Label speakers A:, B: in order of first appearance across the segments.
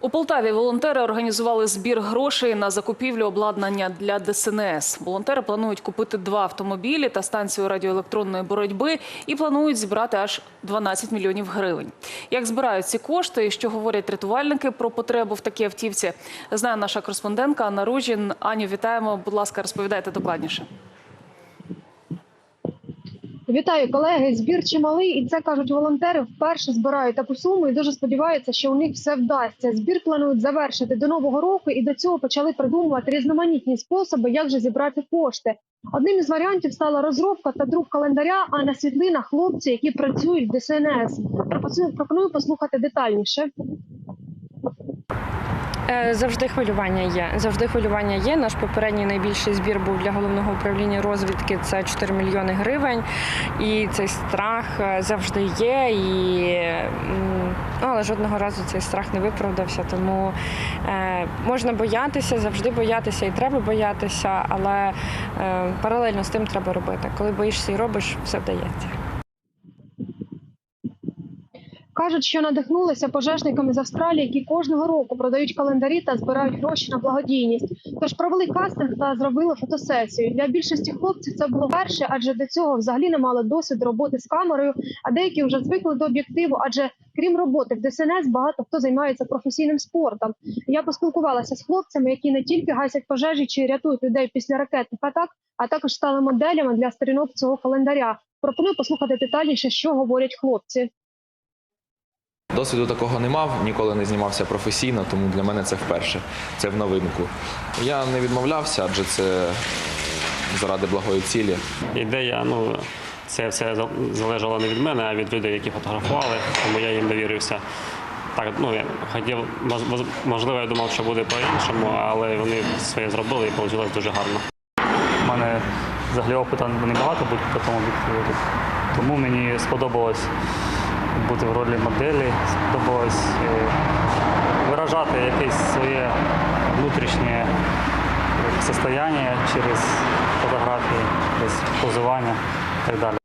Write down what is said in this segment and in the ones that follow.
A: У Полтаві волонтери організували збір грошей на закупівлю обладнання для ДСНС. Волонтери планують купити два автомобілі та станцію радіоелектронної боротьби і планують зібрати аж 12 мільйонів гривень. Як збирають ці кошти і що говорять рятувальники про потребу в такій автівці, знає наша кореспондентка Анна Ружін. Аню, вітаємо. Будь ласка, розповідайте докладніше.
B: Вітаю, колеги. Збір чималий, і це кажуть волонтери. Вперше збирають таку суму і дуже сподіваються, що у них все вдасться. Збір планують завершити до нового року, і до цього почали придумувати різноманітні способи, як же зібрати кошти. Одним із варіантів стала розробка та друк календаря. А на світлинах хлопці, які працюють в ДСНС. Пропоную- послухати детальніше.
C: Е, Завжди хвилювання є. Завжди хвилювання є. Наш попередній найбільший збір був для головного управління розвідки. Це 4 мільйони гривень. І цей страх е, завжди є. І, ну, але жодного разу цей страх не виправдався. Тому е, можна боятися, завжди боятися, і треба боятися, але паралельно з тим треба робити. Коли боїшся і робиш, все вдається.
B: Кажуть, що надихнулися пожежниками з Австралії, які кожного року продають календарі та збирають гроші на благодійність. Тож провели кастинг та зробили фотосесію. Для більшості хлопців це було перше, адже до цього взагалі не мали досвіду роботи з камерою. А деякі вже звикли до об'єктиву, адже крім роботи в ДСНС, багато хто займається професійним спортом. Я поспілкувалася з хлопцями, які не тільки гасять пожежі чи рятують людей після ракетних атак, а також стали моделями для сторінок цього календаря. Пропоную послухати детальніше, що говорять хлопці.
D: Досвіду такого не мав, ніколи не знімався професійно, тому для мене це вперше. Це в новинку. Я не відмовлявся, адже це заради благої цілі.
E: Ідея, ну це все за- залежало не від мене, а від людей, які фотографували, тому я їм довірився. Так, ну я хотів, мож- мож- можливо, я думав, що буде по-іншому, але вони своє зробили і вийшло дуже гарно.
F: У мене взагалі опиту небагато тому. Тому мені сподобалось бути в ролі моделі, сподобалось е, виражати якесь своє внутрішнє состояння через фотографії, через позування і так далі.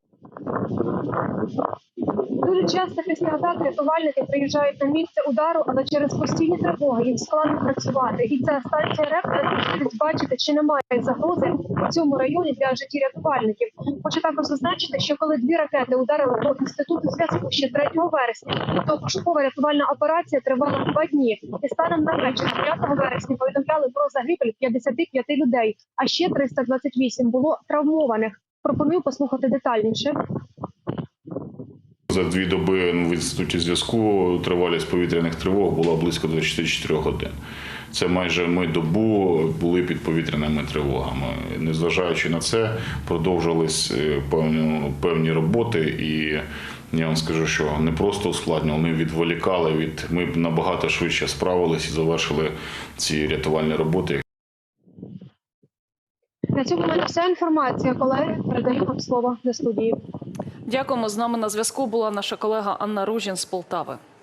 B: Дуже часто після атак рятувальники приїжджають на місце удару, але через постійні тривоги їм складно працювати. І ця станція РЕП дає бачити, чи немає загрози в цьому районі для житті рятувальників. Хочу також зазначити, що коли дві ракети ударили по інституту зв'язку ще 3 вересня, то пошукова рятувальна операція тривала два дні. І станом на вечір 5 вересня повідомляли про загибель 55 людей, а ще 328 було травмованих. Пропоную послухати детальніше.
G: За дві доби в інституті зв'язку тривалість повітряних тривог була близько 24 годин. Це майже ми добу були під повітряними тривогами. Незважаючи на це, продовжувались е, певні, певні роботи, і я вам скажу, що не просто ускладнювали, ми відволікали від ми б набагато швидше справились і завершили ці рятувальні роботи,
B: На цьому мене вся інформація. Колеги, передаю вам слово до студії.
A: Дякуємо. З нами на зв'язку була наша колега Анна Ружін з Полтави.